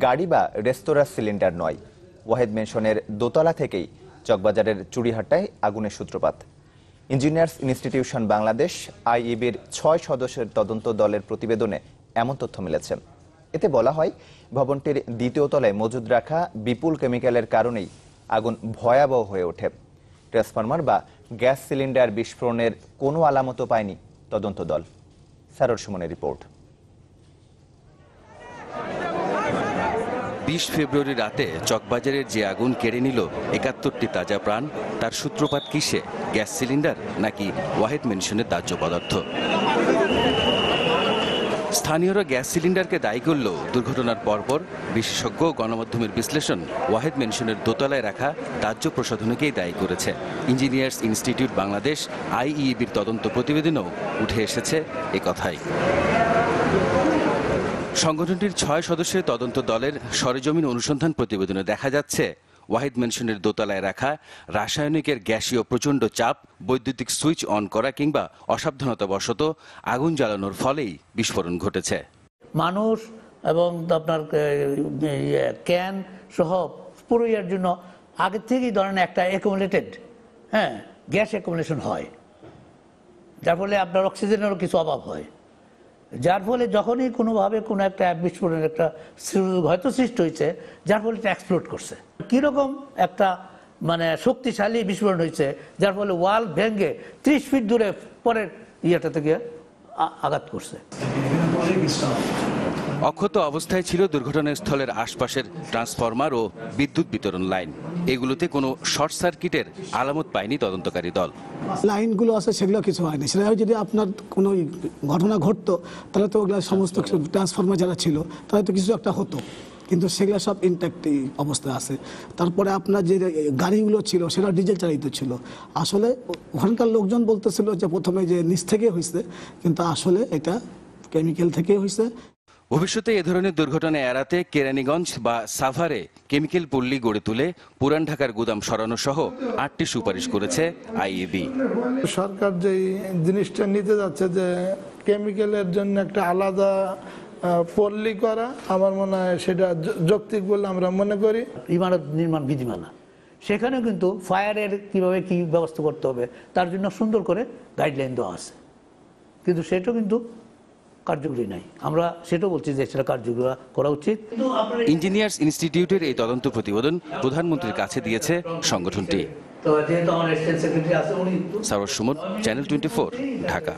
গাড়ি বা রেস্তোরাঁ সিলিন্ডার নয়। ওয়াহেদ মেনশনের দোতলা থেকেই চকবাজারের চুরিহাট্টায় আগুনের সূত্রপাত। ইঞ্জিনিয়ার্স ইনস্টিটিউশন বাংলাদেশ, আইইবির ছয় সদস্যের তদন্ত দলের প্রতিবেদনে এমন তথ্য মিলেছে। এতে বলা হয়, ভবনটির দ্বিতীয় তলায় মজুদ রাখা বিপুল কেমিক্যালের কারণেই আগুন ভয়াবহ হয়ে ওঠে। ট্রান্সফরমার বা গ্যাস সিলিন্ডার বিস্ফোরণের কোনো আলামতও পায়নি তদন্ত দল। সারর সুমনের রিপোর্ট। বিশ ফেব্রুয়ারি রাতে চকবাজারের যে আগুন কেড়ে নিল একাত্তরটি তাজা প্রাণ, তার সূত্রপাত কিসে? গ্যাস সিলিন্ডার নাকি ওয়াহেদ মেনশনের দাহ্য পদার্থ? স্থানীয়রা গ্যাস সিলিন্ডারকে দায়ী করলেও দুর্ঘটনার পরপর বিশেষজ্ঞ গণমাধ্যমের বিশ্লেষণ ওয়াহেদ মেনশনের দোতলায় রাখা দাহ্য প্রসাধনীকেই দায়ী করেছে। ইঞ্জিনিয়ার্স ইনস্টিটিউট বাংলাদেশ আইইবির তদন্ত প্রতিবেদনেও উঠে এসেছে এ কথাই। সংগঠনটির ছয় সদস্যের তদন্ত দলের সরেজমিন অনুসন্ধান প্রতিবেদনে দেখা যাচ্ছে, ওয়াহিদ মেনশনের দোতলায় রাখা রাসায়নিকের গ্যাসীয় প্রচণ্ড চাপ, বৈদ্যুতিক সুইচ অন করা কিংবা অসাবধানতাবশত আগুন জ্বালানোর ফলেই বিস্ফোরণ ঘটেছে। মানুষ এবং আপনার ক্যান সহ পুরো ইয়ার জন্য আগের থেকেই ধরেন একটা অ্যাকুমুলেটেড হ্যাঁ গ্যাস অ্যাকুমুলেশন হয়। যার ফলে আপনার অক্সিজেনেরও কিছু অভাব হয়। যার ফলে যখনই কোনোভাবে কোনো একটা অ্যাপ বিস্ফোরণের একটা হয়তো সৃষ্টি হয়েছে, যার ফলে এটা এক্সপ্লোড করছে। কীরকম একটা মানে শক্তিশালী বিস্ফোরণ হয়েছে, যার ফলে ওয়াল ভেঙে ত্রিশ ফিট দূরে পরের ইয়েটা থেকে আঘাত করছে। অক্ষত অবস্থায় ছিল দুর্ঘটনাস্থলের আশপাশের ট্রান্সফরমার ও বিদ্যুৎ বিতরণ লাইন। এগুলোতে কোনো শর্ট সার্কিটের আলামত পায়নি তদন্তকারী দল। লাইনগুলো আছে, সেগুলো কিছু হয়নি। সেটা যদি আপনার কোনো ঘটনা ঘটতো, তাহলে তো ওগুলো সমস্ত ট্রান্সফরমার যারা ছিল, তাহলে তো কিছু একটা হতো। কিন্তু সেগুলো সব ইনট্যাক্ট অবস্থায় আছে। তারপরে আপনার যে গাড়িগুলো ছিল, সেটা ডিজেল চালিত ছিল। আসলে ওখানকার লোকজন বলতেছিল যে প্রথমে যে নিচ থেকে হয়েছে কিন্তু আসলে এটা কেমিক্যাল থেকে হয়েছে ভবিষ্যতে এ ধরনের দুর্ঘটনা এড়াতে কেরানীগঞ্জ বা সাভারে কেমিক্যাল পল্লী গড়ে তুলে পুরান ঢাকার গুদাম সরানো সহ আটটি সুপারিশ করেছে আইএবি সরকার যে জিনিসটা নিতে যাচ্ছে যে কেমিক্যালের জন্য একটা আলাদা পল্লী করা আমার মনে হয় সেটা যৌক্তিক বলে আমরা মনে করি। ইমারত নির্মাণ বিধিমালা। সেখানেও কিন্তু ফায়ারের কীভাবে কি ব্যবস্থা করতে হবে তার জন্য সুন্দর করে গাইডলাইন দেওয়া আছে। কিন্তু সেটাও কিন্তু কার্যকরী নাই। আমরা সেটাও বলছি যে সেটা কার্যকরী করা উচিত। ইঞ্জিনিয়ার্স ইনস্টিটিউটের এই তদন্ত প্রতিবেদন প্রধানমন্ত্রীর কাছে দিয়েছে সংগঠনটি। তো যেহেতু আমার সেক্রেটারি আছে উনি সারস সুমন চ্যানেল টোয়েন্টি ঢাকা।